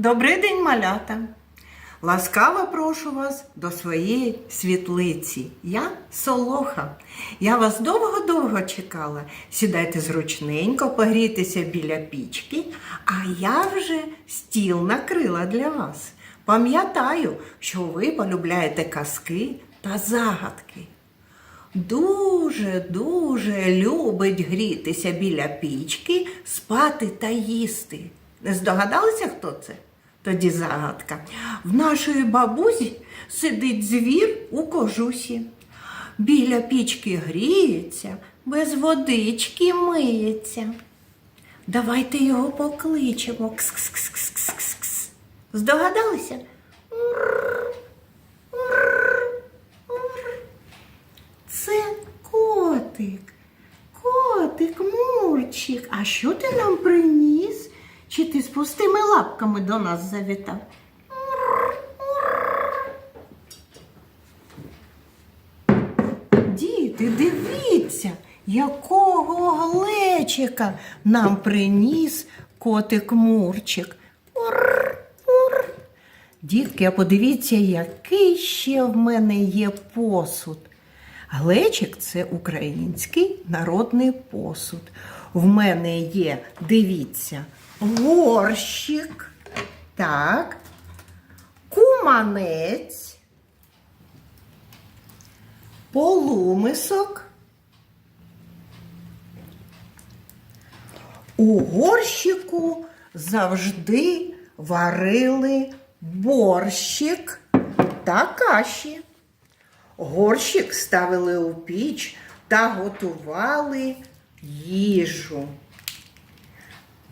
Добрий день, малята! Ласкаво прошу вас до своєї світлиці. Я Солоха. Я вас довго-довго чекала. Сідайте зручненько, погрійтеся біля пічки, а я вже стіл накрила для вас. Пам'ятаю, що ви полюбляєте казки та загадки. Дуже, дуже любить грітися біля пічки, спати та їсти. Не здогадалися, хто це? Тоді загадка. В нашої бабусі сидить звір у кожусі. Біля пічки гріється, без водички миється. Давайте його покличемо. Кс-кс-кс-кс-кс-кс. Здогадалися? Це котик. Котик, Мурчик. А що ти нам приніс? Чи ти з пустими лапками до нас завітав? Діти, дивіться, якого глечика нам приніс котик Мурчик. Ур, ур. Дітки, а подивіться, який ще в мене є посуд. Глечик це український народний посуд. В мене є, дивіться, горщик, так, куманець, полумисок. У горщику завжди варили борщик та каші. Горщик ставили у піч та готували їжу.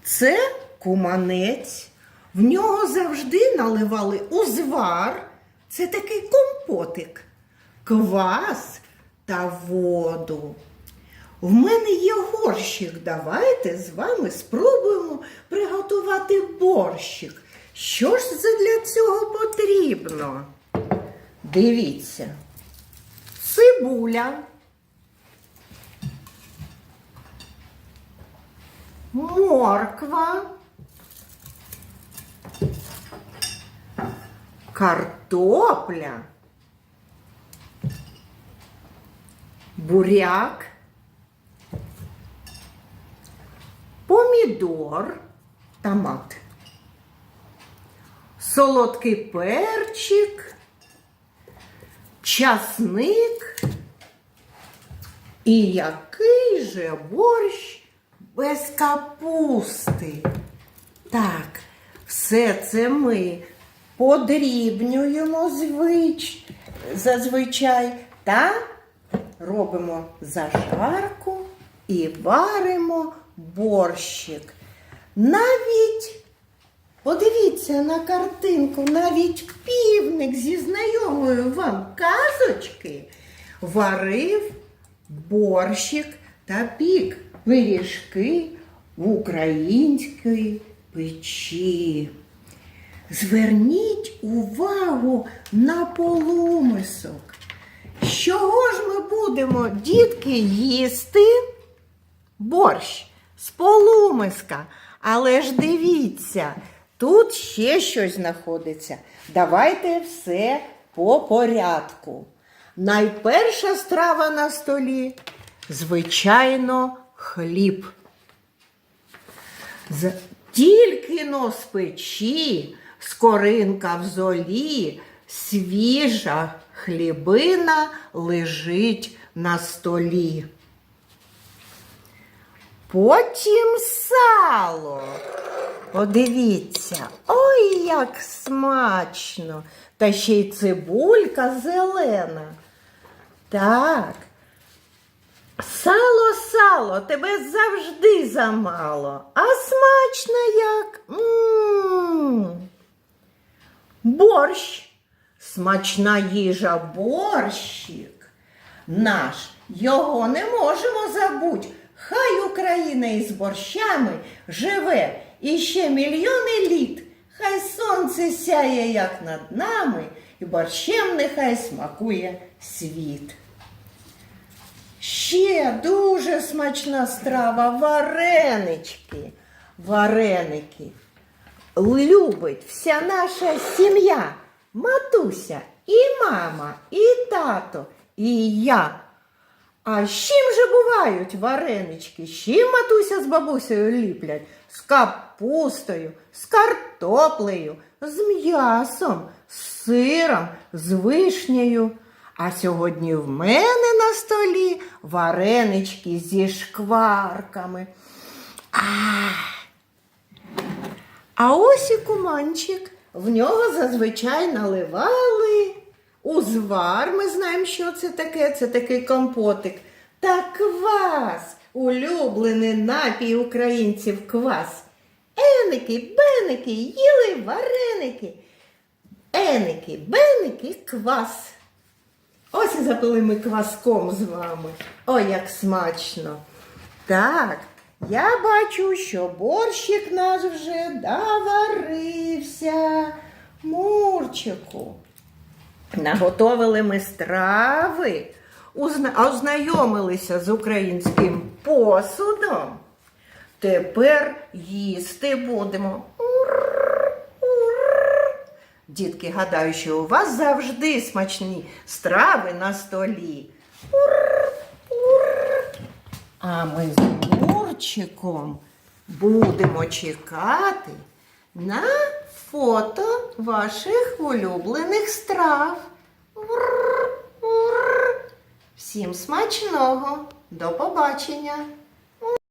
Це куманець. В нього завжди наливали узвар. Це такий компотик, квас та воду. В мене є горщик. Давайте з вами спробуємо приготувати борщик. Що ж для цього потрібно? Дивіться. Цибуля. Морква. Картопля. Буряк. Помідор. Томат. Солодкий перчик часник. І який же борщ без капусти? Так, все це ми подрібнюємо звич, зазвичай та робимо зажарку і варимо борщик. Навіть Подивіться на картинку, навіть півник зі знайомої вам казочки варив борщик та пік пиріжки в українській печі. Зверніть увагу на полумисок. Чого ж ми будемо, дітки, їсти? Борщ з полумиска. Але ж дивіться, тут ще щось знаходиться. Давайте все по порядку. Найперша страва на столі, звичайно, хліб. Тільки но з печі, скоринка в золі, свіжа хлібина лежить на столі. Потім сало. Подивіться, ой, як смачно. Та ще й цибулька зелена. Так. Сало, сало, тебе завжди замало. А смачно як. М-м. Борщ. Смачна їжа борщик. Наш. Його не можемо забути. Хай Україна із борщами живе іще мільйони літ. Хай сонце сяє, як над нами, і борщем нехай смакує світ. Ще дуже смачна страва варенички. Вареники. Любить вся наша сім'я, матуся, і мама, і тато, і я. А з чим же бувають варенички? З чим матуся з бабусею ліплять? З капустою, з картоплею, з м'ясом, з сиром, з вишнею. А сьогодні в мене на столі варенички зі шкварками. А ось і куманчик. В нього зазвичай наливали узвар. Ми знаємо, що це таке. Це такий компотик. Та квас, улюблений напій українців квас. Еники, беники, їли вареники. Еники, беники, квас. Ось і запили ми кваском з вами. Ой, як смачно. Так, я бачу, що борщик наш вже доварився. Мурчику. Наготовили ми страви, ознайомилися з українським посудом. Тепер їсти будемо. Дітки, гадаю, що у вас завжди смачні страви на столі. А ми з Мурчиком будемо чекати на фото ваших улюблених страв. Всім смачного! До побачення!